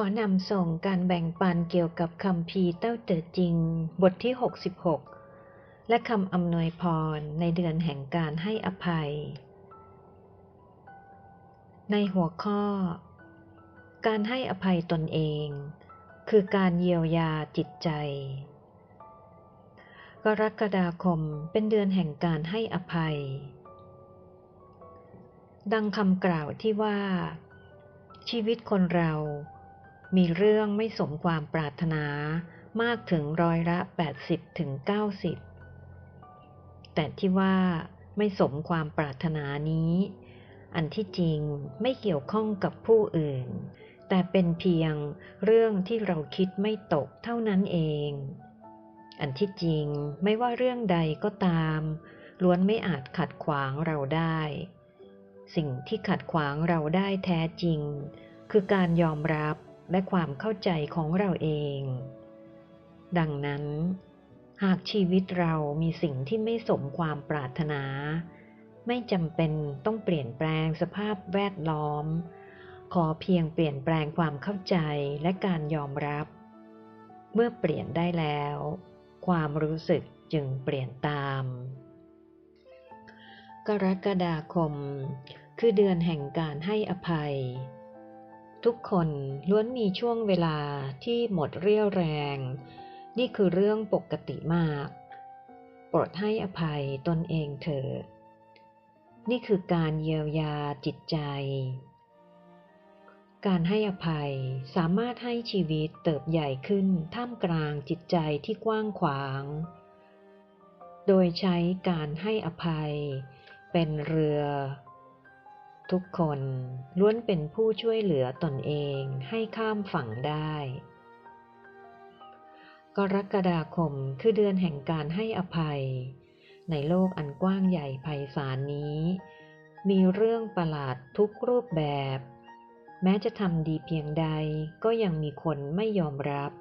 ขอนำส่งการแบ่งปันเกี่ยวกับคำพีเต้าเต๋อจริง บทที่ 66 และคำอำนวยพรในเดือนแห่งการให้อภัย ในหัวข้อ การให้อภัยตนเอง คือการเยียวยาจิตใจ กรกฎาคมเป็นเดือนแห่งการให้อภัย ดังคำกล่าวที่ว่าชีวิตคนเรา มีเรื่องไม่สมความปรารถนามากถึงร้อยละ 80ถึง90 แต่ที่ว่าไม่สมความปรารถนานี้ อันที่จริงไม่เกี่ยวข้องกับผู้อื่น แต่เป็นเพียงเรื่องที่เราคิดไม่ตกเท่านั้นเอง อันที่จริงไม่ว่าเรื่องใดก็ตาม ล้วนไม่อาจขัดขวางเราได้ สิ่งที่ขัดขวางเราได้แท้จริง คือการยอมรับ และความเข้าใจของเราเอง ดังนั้น หากชีวิตเรามีสิ่งที่ไม่สมความปรารถนา ไม่จำเป็นต้องเปลี่ยนแปลงสภาพแวดล้อม ขอเพียงเปลี่ยนแปลงความเข้าใจและการยอมรับ เมื่อเปลี่ยนได้แล้ว ความรู้สึกจึงเปลี่ยนตาม กรกฎาคม คือเดือนแห่งการให้อภัย ทุกคนล้วนมีช่วงเวลาที่หมดเรี่ยวแรง นี่คือเรื่องปกติมาก โปรดให้อภัยตนเองเถิด นี่คือการเยียวยาจิตใจ การให้อภัยสามารถให้ชีวิตเติบใหญ่ขึ้นท่ามกลางจิตใจที่กว้างขวาง โดยใช้การให้อภัยเป็นเรือ ทุกคนล้วนเป็นผู้ช่วยเหลือตนเองให้ข้ามฝั่งได้ กรกฎาคมคือเดือนแห่งการให้อภัย ในโลกอันกว้างใหญ่ไพศาลนี้ มีเรื่องประหลาดทุกรูปแบบ แม้จะทำดีเพียงใดก็ยังมีคนไม่ยอมรับ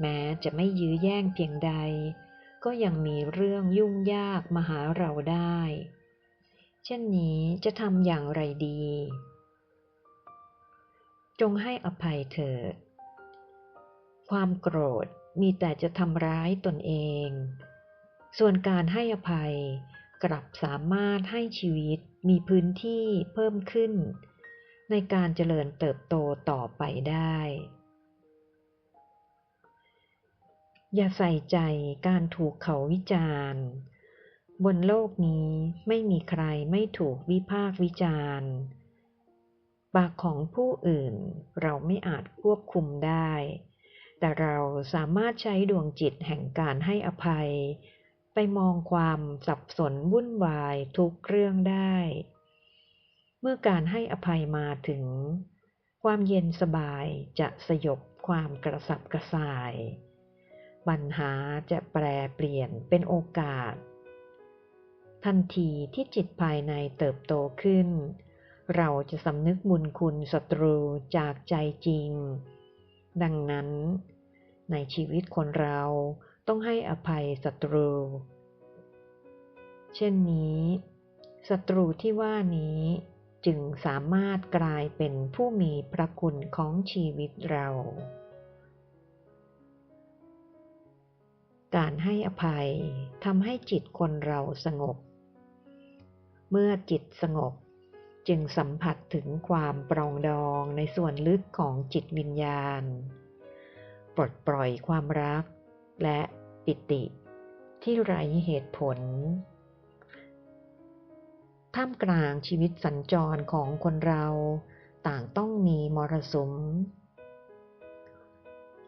แม้จะไม่ยื้อแย่งเพียงใด ก็ยังมีเรื่องยุ่งยากมาหาเราได้ เช่นนี้จะทำอย่างไรดี จงให้อภัยเถิด ความโกรธมีแต่จะทำร้ายตนเอง ส่วนการให้อภัยกลับสามารถให้ชีวิตมีพื้นที่เพิ่มขึ้น ในการเจริญเติบโตต่อไปได้ อย่าใส่ใจการถูกเขาวิจารณ์ บนโลกนี้ไม่มีใครไม่ถูกวิพากษ์วิจารณ์ ปากของผู้อื่นเราไม่อาจควบคุมได้ แต่เราสามารถใช้ดวงจิตแห่งการให้อภัย ไปมองความสับสนวุ่นวายทุกเรื่องได้ เมื่อการให้อภัยมาถึง ความเย็นสบายจะสยบความกระสับกระส่าย ปัญหาจะแปรเปลี่ยนเป็นโอกาส ทันทีที่จิตภายในเติบโตขึ้น เราจะสำนึกบุญคุณศัตรูจากใจจริง ดังนั้น ในชีวิตคนเราต้องให้อภัยศัตรู เช่นนี้ศัตรูที่ว่านี้จึงสามารถกลายเป็นผู้มีพระคุณของชีวิตเรา การให้อภัยทำให้จิตคนเราสงบ เมื่อจิตสงบ จึงสัมผัสถึงความปรองดองในส่วนลึกของจิตวิญญาณ ปลดปล่อยความรักและปิติที่ไร้เหตุผล ท่ามกลางชีวิตสัญจรของคนเราต่างต้องมีมรสุม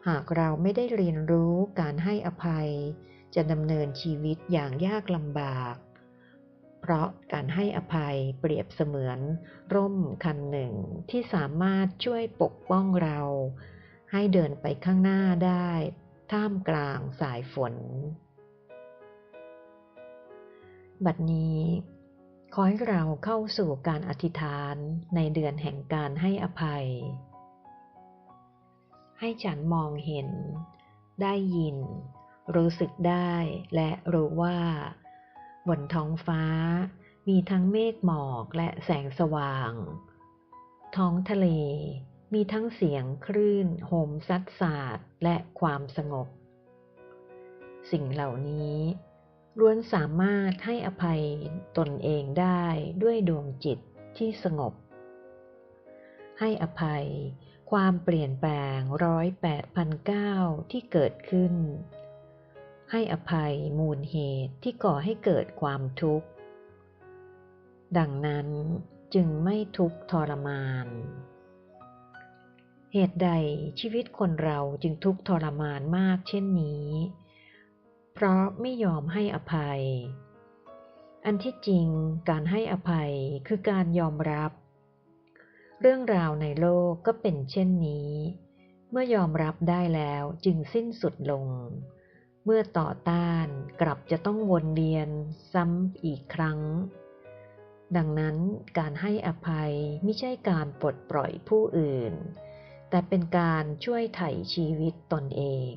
หากเราไม่ได้เรียนรู้การให้อภัยจะดำเนินชีวิตอย่างยากลำบาก เพราะการให้อภัยเปรียบเสมือน ร่มคันหนึ่งที่สามารถช่วยปกป้องเรา ให้เดินไปข้างหน้าได้ ท่ามกลางสายฝน บัดนี้ขอให้เราเข้าสู่การอธิษฐานในเดือนแห่งการให้อภัย ให้ฉันมองเห็น ได้ยิน รู้สึกได้และรู้ว่า บนท้องฟ้า มีทั้งเมฆหมอกและแสงสว่าง ท้องทะเล มีทั้งเสียงคลื่นโหมซัดสาดและความสงบ สิ่งเหล่านี้ล้วนสามารถให้อภัยตนเองได้ด้วยดวงจิตที่สงบ ให้อภัยความเปลี่ยนแปลงร้อยแปดพันเก้าที่เกิดขึ้น ให้อภัยมูลเหตุที่ก่อให้เกิดความทุกข์ ดังนั้นจึงไม่ทุกข์ทรมาน เหตุใดชีวิตคนเราจึงทุกข์ทรมานมากเช่นนี้ เพราะไม่ยอมให้อภัย อันที่จริงการให้อภัยคือการยอมรับ เรื่องราวในโลกก็เป็นเช่นนี้ เมื่อยอมรับได้แล้วจึงสิ้นสุดลง เมื่อต่อต้านกลับจะต้องวนเวียนซ้ำอีกครั้ง ดังนั้นการให้อภัยไม่ใช่การปลดปล่อยผู้อื่น แต่เป็นการช่วยไถ่ชีวิตตนเอง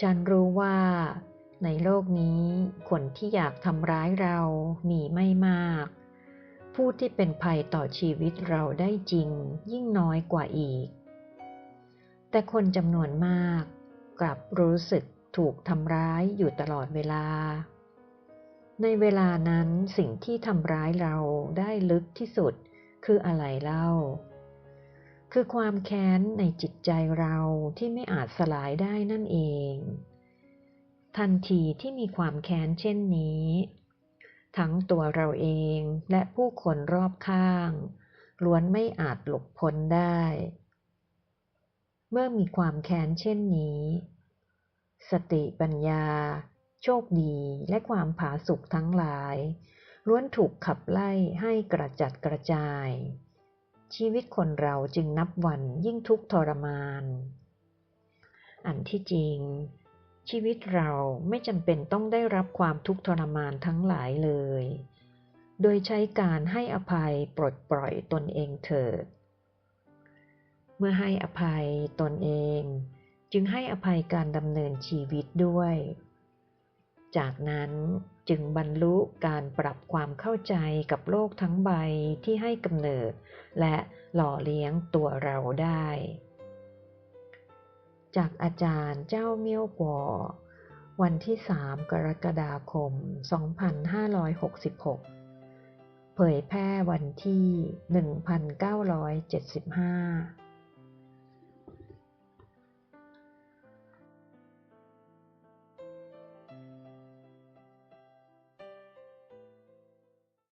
ฉันรู้ว่าในโลกนี้คนที่อยากทำร้ายเรามีไม่มาก ผู้ที่เป็นภัยต่อชีวิตเราได้จริงยิ่งน้อยกว่าอีก แต่คนจำนวนมาก กลับรู้สึกถูกทำร้ายอยู่ตลอดเวลา ในเวลานั้นสิ่งที่ทำร้ายเราได้ลึกที่สุดคืออะไรเล่า คือความแค้นในจิตใจเราที่ไม่อาจสลายได้นั่นเอง ทันทีที่มีความแค้นเช่นนี้ ทั้งตัวเราเองและผู้คนรอบข้างล้วนไม่อาจหลบพ้นได้ เมื่อมีความแค้นเช่นนี้ สติปัญญา โชคดีและความผาสุกทั้งหลาย ล้วนถูกขับไล่ให้กระจัดกระจาย ชีวิตคนเราจึงนับวันยิ่งทุกข์ทรมาน อันที่จริง ชีวิตเราไม่จำเป็นต้องได้รับความทุกข์ทรมานทั้งหลายเลย โดยใช้การให้อภัยปลดปล่อยตนเองเถิด เมื่อให้อภัยตนเอง จึงให้อภัยการดำเนินชีวิตด้วย จากนั้นจึงบรรลุการปรับความเข้าใจกับโลกทั้งใบที่ให้กำเนิด และหล่อเลี้ยงตัวเราได้ จากอาจารย์เจ้าเมี่ยวกัววันที่ 3 กรกฎาคม 2566 เผยแพร่วันที่ 1975